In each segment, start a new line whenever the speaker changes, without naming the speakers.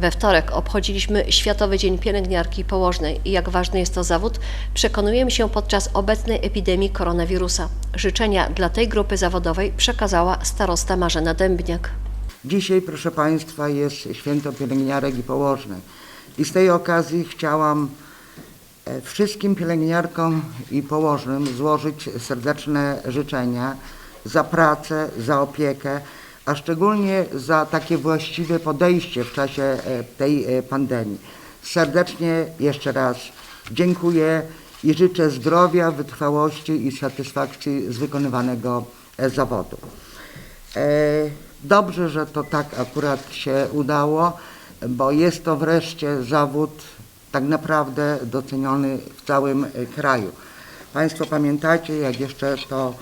We wtorek obchodziliśmy Światowy Dzień Pielęgniarki Położnej i jak ważny jest to zawód, przekonujemy się podczas obecnej epidemii koronawirusa. Życzenia dla tej grupy zawodowej przekazała starosta Marzena Dębniak.
Dzisiaj, proszę Państwa, jest święto pielęgniarek i położnych. I z tej okazji chciałam e, wszystkim pielęgniarkom i położnym złożyć serdeczne życzenia za pracę, za opiekę, a szczególnie za takie właściwe podejście w czasie e, tej e, pandemii. Serdecznie jeszcze raz dziękuję i życzę zdrowia, wytrwałości i satysfakcji z wykonywanego e, zawodu. Dobrze, że to tak akurat się udało, bo jest to wreszcie zawód tak naprawdę doceniony w całym kraju. Państwo pamiętacie, jak jeszcze to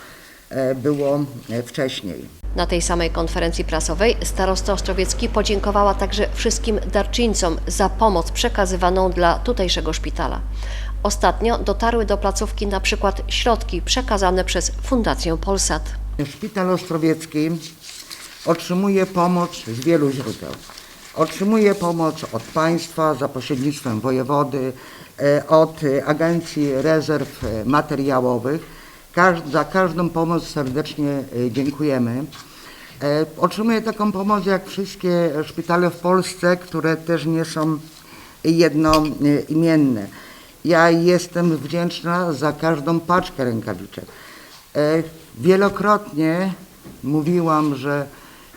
było wcześniej.
Na tej samej konferencji prasowej starosta Ostrowiecki podziękowała także wszystkim darczyńcom za pomoc przekazywaną dla tutejszego szpitala. Ostatnio dotarły do placówki na przykład środki przekazane przez Fundację Polsat.
Szpital Ostrowiecki otrzymuje pomoc z wielu źródeł. Otrzymuje pomoc od państwa za pośrednictwem wojewody, e, od Agencji Rezerw Materiałowych. Każ- Za każdą pomoc serdecznie e, dziękujemy. E, Otrzymuje taką pomoc jak wszystkie szpitale w Polsce, które też nie są jednoimienne. Ja jestem wdzięczna za każdą paczkę rękawiczek. E, Wielokrotnie mówiłam, że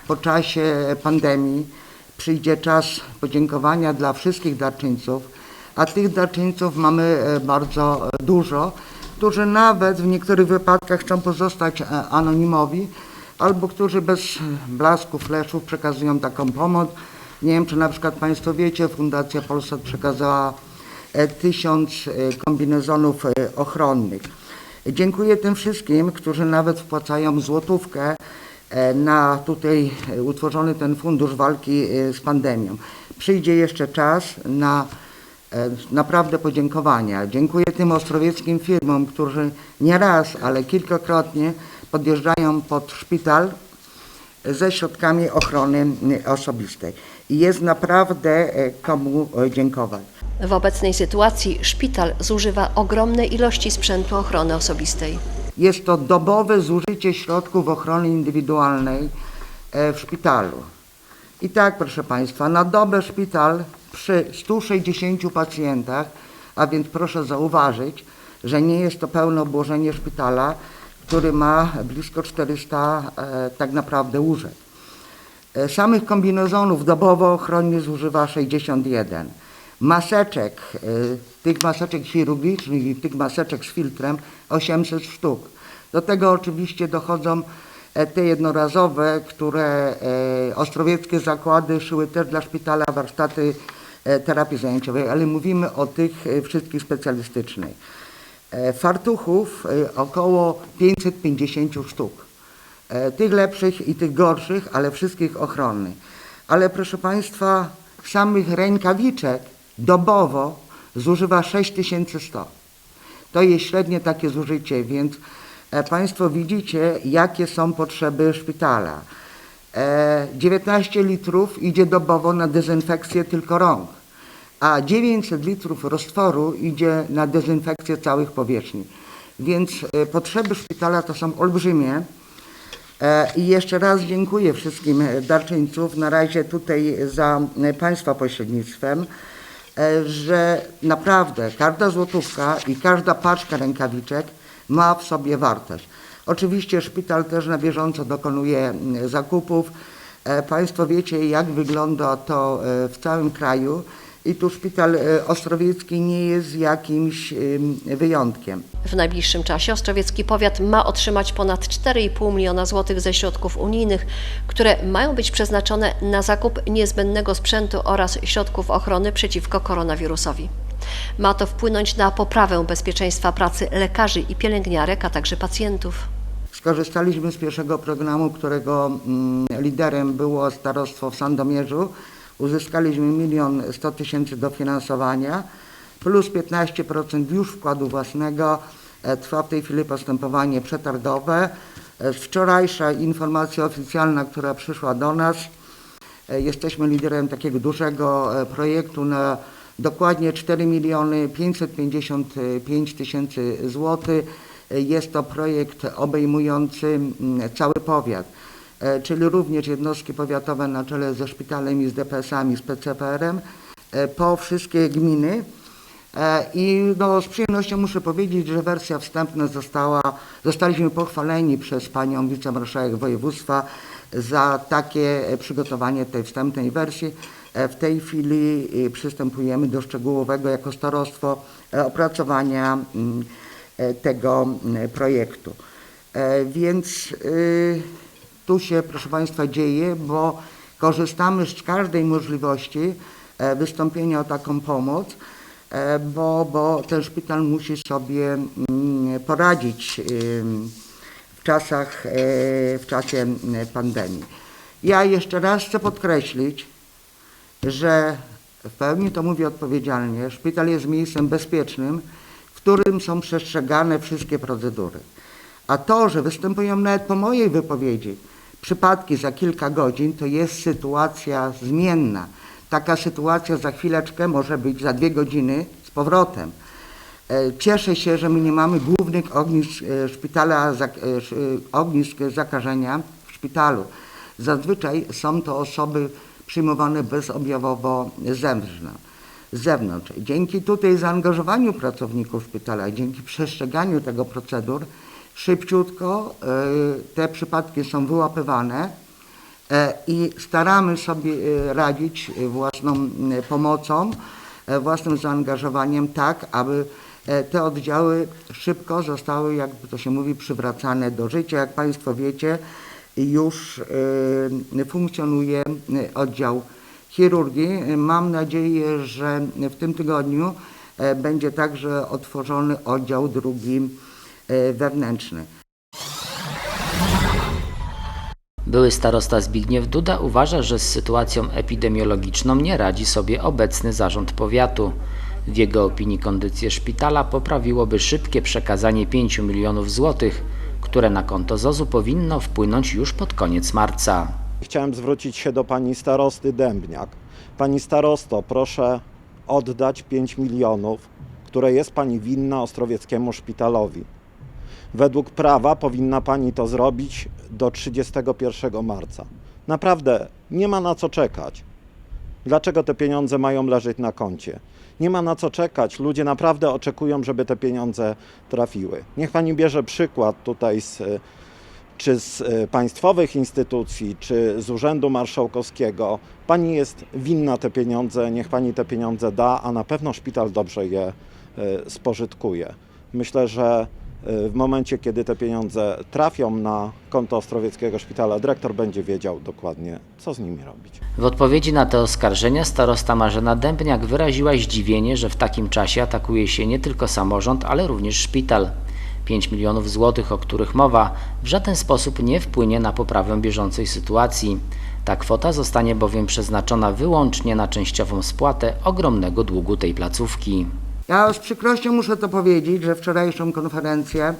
po czasie pandemii przyjdzie czas podziękowania dla wszystkich darczyńców, a tych darczyńców mamy e, bardzo dużo, którzy nawet w niektórych wypadkach chcą pozostać e, anonimowi, albo którzy bez blasku fleszów przekazują taką pomoc. Nie wiem, czy na przykład Państwo wiecie, Fundacja Polsat przekazała e, tysiąc e, kombinezonów e, ochronnych. Dziękuję tym wszystkim, którzy nawet wpłacają złotówkę e, na tutaj e, utworzony ten fundusz walki e, z pandemią. Przyjdzie jeszcze czas na e, naprawdę podziękowania. Dziękuję tym ostrowieckim firmom, którzy nie raz, ale kilkakrotnie podjeżdżają pod szpital ze środkami ochrony e, osobistej. I jest naprawdę e, komu e, dziękować.
W obecnej sytuacji szpital zużywa ogromne ilości sprzętu ochrony osobistej.
Jest to dobowe zużycie środków ochrony indywidualnej e, w szpitalu. I tak, proszę Państwa, na dobę szpital przy 160 pacjentach, a więc proszę zauważyć, że nie jest to pełne obłożenie szpitala, który ma blisko 400 e, tak naprawdę łóżek. E, Samych kombinezonów dobowo ochronnie zużywa 61. Maseczek, e, tych maseczek chirurgicznych i tych maseczek z filtrem 800 sztuk. Do tego oczywiście dochodzą e, te jednorazowe, które e, ostrowieckie zakłady szyły też dla szpitala warsztaty terapii zajęciowej, ale mówimy o tych e, wszystkich specjalistycznych. E, Fartuchów e, około 550 sztuk. E, tych lepszych i tych gorszych, ale wszystkich ochronnych. Ale proszę Państwa, samych rękawiczek dobowo zużywa 6100. To jest średnie takie zużycie, więc e, Państwo widzicie, jakie są potrzeby szpitala. E, 19 litrów idzie dobowo na dezynfekcję tylko rąk, a 900 litrów roztworu idzie na dezynfekcję całych powierzchni. Więc e, potrzeby szpitala to są olbrzymie. E, I jeszcze raz dziękuję wszystkim e, darczyńców, na razie tutaj za e, Państwa pośrednictwem, e, że naprawdę każda złotówka i każda paczka rękawiczek ma w sobie wartość. Oczywiście szpital też na bieżąco dokonuje mm, zakupów. E, Państwo wiecie, jak wygląda to e, w całym kraju i tu szpital e, ostrowiecki nie jest jakimś wyjątkiem.
W najbliższym czasie Ostrowiecki Powiat ma otrzymać ponad 4,5 miliona złotych ze środków unijnych, które mają być przeznaczone na zakup niezbędnego sprzętu oraz środków ochrony przeciwko koronawirusowi. Ma to wpłynąć na poprawę bezpieczeństwa pracy lekarzy i pielęgniarek, a także pacjentów.
Skorzystaliśmy z pierwszego programu, którego mm, liderem było starostwo w Sandomierzu. Uzyskaliśmy milion 100 tysięcy dofinansowania plus 15% już wkładu własnego. E, Trwa w tej chwili postępowanie przetargowe. E, Wczorajsza informacja oficjalna, która przyszła do nas, E, Jesteśmy liderem takiego dużego projektu na dokładnie 4 miliony 555 tysięcy złotych. Jest to projekt obejmujący mm, cały powiat, e, czyli również jednostki powiatowe na czele ze szpitalem i z DPS-ami, z PCPR-em, e, po wszystkie gminy. E, I no, z przyjemnością muszę powiedzieć, że wersja wstępna została, zostaliśmy pochwaleni przez panią wicemarszałek województwa za takie przygotowanie tej wstępnej wersji. E, W tej chwili e, przystępujemy do szczegółowego jako starostwo e, opracowania mm, tego mm, projektu. Więc y, tu się, proszę Państwa, dzieje, bo korzystamy z każdej możliwości wystąpienia o taką pomoc, bo, bo ten szpital musi sobie mm, poradzić ym, w czasach, w czasie pandemii. Ja jeszcze raz chcę podkreślić, że w pełni to mówię odpowiedzialnie, szpital jest miejscem bezpiecznym, w którym są przestrzegane wszystkie procedury. A to, że występują nawet po mojej wypowiedzi przypadki za kilka godzin, to jest sytuacja zmienna. Taka sytuacja za chwileczkę może być za dwie godziny z powrotem. E, Cieszę się, że my nie mamy głównych ognisk e, szpitala, e, ognisk zakażenia w szpitalu. Zazwyczaj są to osoby przyjmowane bezobjawowo z zewnątrz. Z zewnątrz. Dzięki tutaj zaangażowaniu pracowników szpitala, dzięki przestrzeganiu tego procedur, szybciutko e, te przypadki są wyłapywane e, i staramy sobie e, radzić własną pomocą, własnym zaangażowaniem tak, aby te oddziały szybko zostały, jakby to się mówi, przywracane do życia. Jak Państwo wiecie, już e, funkcjonuje e, oddział chirurgii. Mam nadzieję, że w tym tygodniu e, będzie także otworzony oddział drugi e, wewnętrzny.
Były starosta Zbigniew Duda uważa, że z sytuacją epidemiologiczną nie radzi sobie obecny zarząd powiatu. W jego opinii kondycję szpitala poprawiłoby szybkie przekazanie 5 milionów złotych, które na konto ZOZ-u powinno wpłynąć już pod koniec marca.
Chciałem zwrócić się do pani starosty Dębniak. Pani starosto, proszę oddać 5 milionów, które jest pani winna Ostrowieckiemu szpitalowi. Według prawa powinna pani to zrobić do 31 marca. Naprawdę nie ma na co czekać. Dlaczego te pieniądze mają leżeć na koncie? Nie ma na co czekać. Ludzie naprawdę oczekują, żeby te pieniądze trafiły. Niech pani bierze przykład tutaj z y, czy z e, państwowych instytucji, czy z Urzędu Marszałkowskiego. Pani jest winna te pieniądze, niech pani te pieniądze da, a na pewno szpital dobrze je e, spożytkuje. Myślę, że w momencie, kiedy te pieniądze trafią na konto Ostrowieckiego Szpitala, dyrektor będzie wiedział dokładnie, co z nimi robić.
W odpowiedzi na te oskarżenia starosta Marzena Dębniak wyraziła zdziwienie, że w takim czasie atakuje się nie tylko samorząd, ale również szpital. 5 milionów złotych, o których mowa, w żaden sposób nie wpłynie na poprawę bieżącej sytuacji. Ta kwota zostanie bowiem przeznaczona wyłącznie na częściową spłatę ogromnego długu tej placówki.
Ja z przykrością muszę to powiedzieć, że wczorajszą konferencję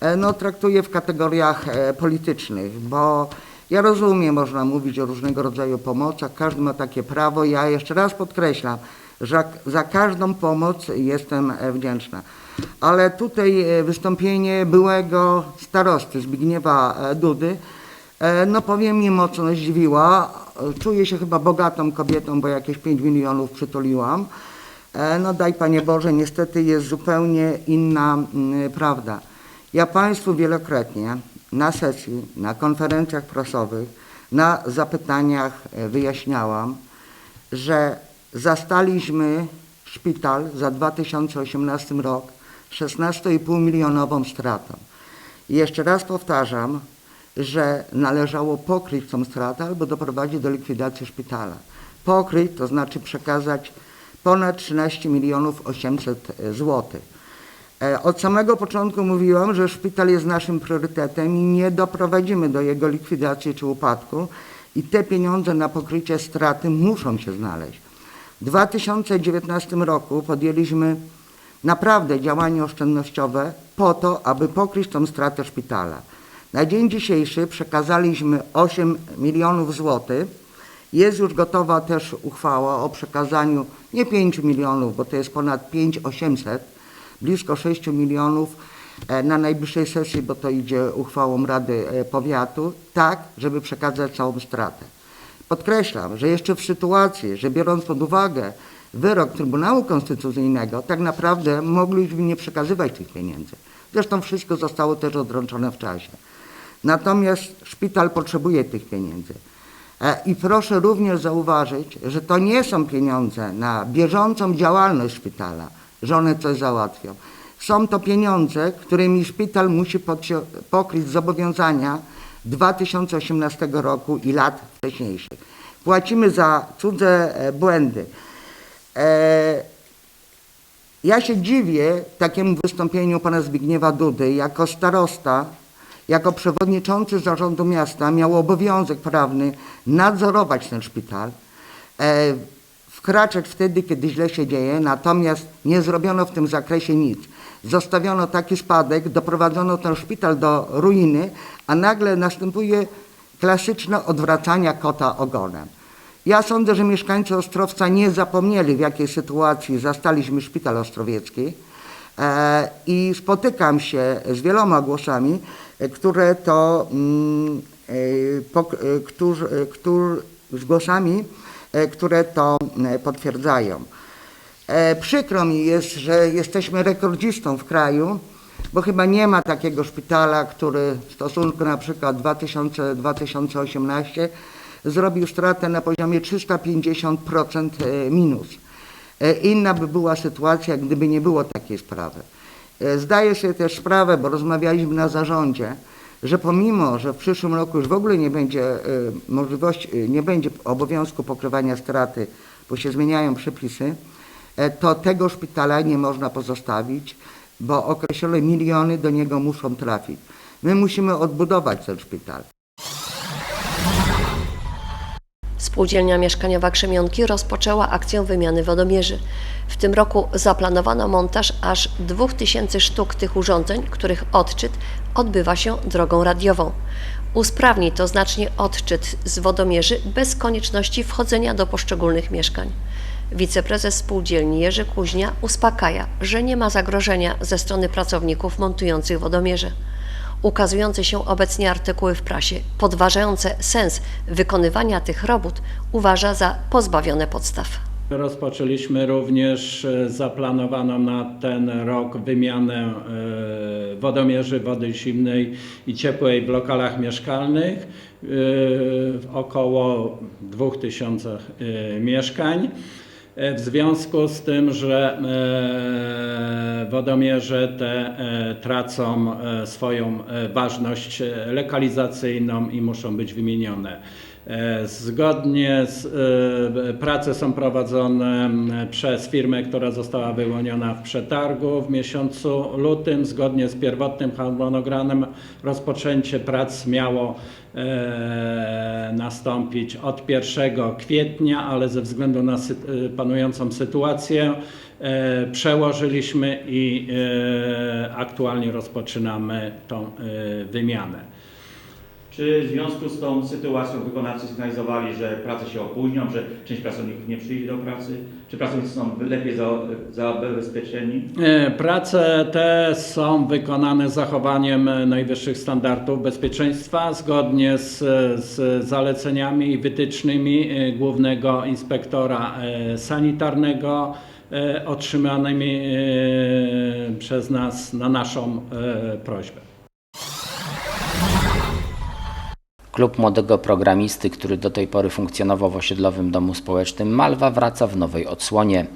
e, no, traktuję w kategoriach e, politycznych, bo ja rozumiem, można mówić o różnego rodzaju pomocach, każdy ma takie prawo. Ja jeszcze raz podkreślam, że za każdą pomoc jestem e, wdzięczna. Ale tutaj wystąpienie byłego starosty Zbigniewa Dudy, no powiem mnie mocno zdziwiła. Czuję się chyba bogatą kobietą, bo jakieś 5 milionów przytuliłam. E, No daj Panie Boże, niestety jest zupełnie inna mm, prawda. Ja Państwu wielokrotnie na sesji, na konferencjach prasowych, na zapytaniach e, wyjaśniałam, że zastaliśmy szpital za 2018 rok 16,5 milionową stratą. I jeszcze raz powtarzam, że należało pokryć tą stratę albo doprowadzić do likwidacji szpitala. Pokryć to znaczy przekazać ponad 13 milionów 800 złotych. E, Od samego początku mówiłam, że szpital jest naszym priorytetem i nie doprowadzimy do jego likwidacji czy upadku i te pieniądze na pokrycie straty muszą się znaleźć. W 2019 roku podjęliśmy naprawdę działania oszczędnościowe po to, aby pokryć tą stratę szpitala. Na dzień dzisiejszy przekazaliśmy 8 milionów złotych Jest już gotowa też uchwała o przekazaniu nie 5 milionów, bo to jest ponad 5800, blisko 6 milionów e, na najbliższej sesji, bo to idzie uchwałą Rady e, Powiatu, tak, żeby przekazać całą stratę. Podkreślam, że jeszcze w sytuacji, że biorąc pod uwagę wyrok Trybunału Konstytucyjnego, tak naprawdę mogliśmy nie przekazywać tych pieniędzy. Zresztą wszystko zostało też odrączone w czasie. Natomiast szpital potrzebuje tych pieniędzy. E, I proszę również zauważyć, że to nie są pieniądze na bieżącą działalność szpitala, że one coś załatwią. Są to pieniądze, którymi szpital musi pokryć zobowiązania 2018 roku i lat wcześniejszych. Płacimy za cudze e, błędy. E, ja się dziwię takiemu wystąpieniu pana Zbigniewa Dudy. Jako starosta, jako przewodniczący zarządu miasta miał obowiązek prawny nadzorować ten szpital, e, wkraczać wtedy, kiedy źle się dzieje, natomiast nie zrobiono w tym zakresie nic. Zostawiono taki spadek, doprowadzono ten szpital do ruiny, a nagle następuje klasyczne odwracanie kota ogonem. Ja sądzę, że mieszkańcy Ostrowca nie zapomnieli, w jakiej sytuacji zastaliśmy szpital ostrowiecki e, i spotykam się z wieloma głosami, e, które to, e, pok- e, którzy, e, z głosami, które to potwierdzają. Przykro mi jest, że jesteśmy rekordzistą w kraju, bo chyba nie ma takiego szpitala, który w stosunku na przykład 2000-2018 zrobił stratę na poziomie 350% e, minus. Inna by była sytuacja, gdyby nie było takiej sprawy. Zdaję sobie też sprawę, bo rozmawialiśmy na zarządzie, że pomimo, że w przyszłym roku już w ogóle nie będzie e, możliwości, e, nie będzie obowiązku pokrywania straty, bo się zmieniają przepisy, e, to tego szpitala nie można pozostawić, bo określone miliony do niego muszą trafić. My musimy odbudować ten szpital.
Spółdzielnia Mieszkaniowa Krzemionki rozpoczęła akcję wymiany wodomierzy. W tym roku zaplanowano montaż aż 2000 sztuk tych urządzeń, których odczyt odbywa się drogą radiową. Usprawni to znacznie odczyt z wodomierzy bez konieczności wchodzenia do poszczególnych mieszkań. Wiceprezes spółdzielni Jerzy Kuźnia uspokaja, że nie ma zagrożenia ze strony pracowników montujących wodomierze. Ukazujące się obecnie artykuły w prasie, podważające sens wykonywania tych robót, uważa za pozbawione podstaw.
Rozpoczęliśmy również e, zaplanowaną na ten rok wymianę e, wodomierzy wody zimnej i ciepłej w lokalach mieszkalnych e, w około 2000 e, mieszkań. E, W związku z tym, że e, wodomierze te e, tracą swoją ważność lekalizacyjną i muszą być wymienione. E, Zgodnie z e, prace są prowadzone przez firmę, która została wyłoniona w przetargu w miesiącu lutym. Zgodnie z pierwotnym harmonogramem rozpoczęcie prac miało e, nastąpić od 1 kwietnia, ale ze względu na panującą sytuację przełożyliśmy i aktualnie rozpoczynamy tą wymianę.
Czy w związku z tą sytuacją wykonawcy sygnalizowali, że prace się opóźnią, że część pracowników nie przyjdzie do pracy? Czy pracownicy są lepiej za- zabezpieczeni?
E, Prace te są wykonane z zachowaniem najwyższych standardów bezpieczeństwa zgodnie z, z zaleceniami i wytycznymi e, Głównego Inspektora e, Sanitarnego otrzymanymi przez nas na naszą prośbę.
Klub młodego programisty, który do tej pory funkcjonował w osiedlowym domu społecznym Malwa, wraca w nowej odsłonie.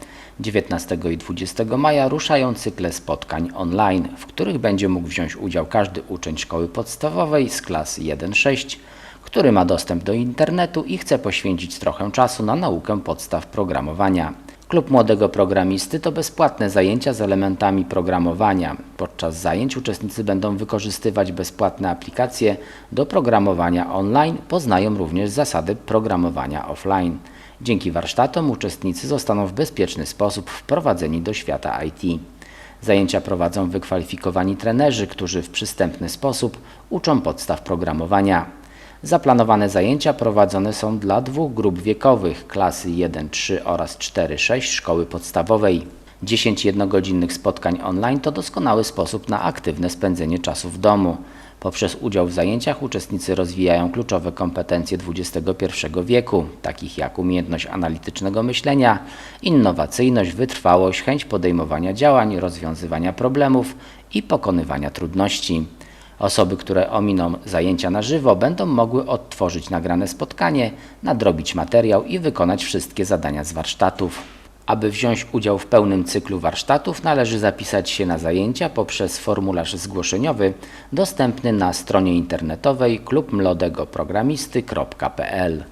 19 i 20 maja ruszają cykle spotkań online, w których będzie mógł wziąć udział każdy uczeń szkoły podstawowej z klas 1-6, który ma dostęp do internetu i chce poświęcić trochę czasu na naukę podstaw programowania. Klub Młodego Programisty to bezpłatne zajęcia z elementami programowania. Podczas zajęć uczestnicy będą wykorzystywać bezpłatne aplikacje do programowania online, poznają również zasady programowania offline. Dzięki warsztatom uczestnicy zostaną w bezpieczny sposób wprowadzeni do świata IT. Zajęcia prowadzą wykwalifikowani trenerzy, którzy w przystępny sposób uczą podstaw programowania. Zaplanowane zajęcia prowadzone są dla dwóch grup wiekowych klasy 1-3 oraz 4-6 szkoły podstawowej. 10 jednogodzinnych spotkań online to doskonały sposób na aktywne spędzenie czasu w domu. Poprzez udział w zajęciach uczestnicy rozwijają kluczowe kompetencje XXI wieku, takich jak umiejętność analitycznego myślenia, innowacyjność, wytrwałość, chęć podejmowania działań, rozwiązywania problemów i pokonywania trudności. Osoby, które ominą zajęcia na żywo, będą mogły odtworzyć nagrane spotkanie, nadrobić materiał i wykonać wszystkie zadania z warsztatów. Aby wziąć udział w pełnym cyklu warsztatów, należy zapisać się na zajęcia poprzez formularz zgłoszeniowy dostępny na stronie internetowej klubmlodegoprogramisty.pl.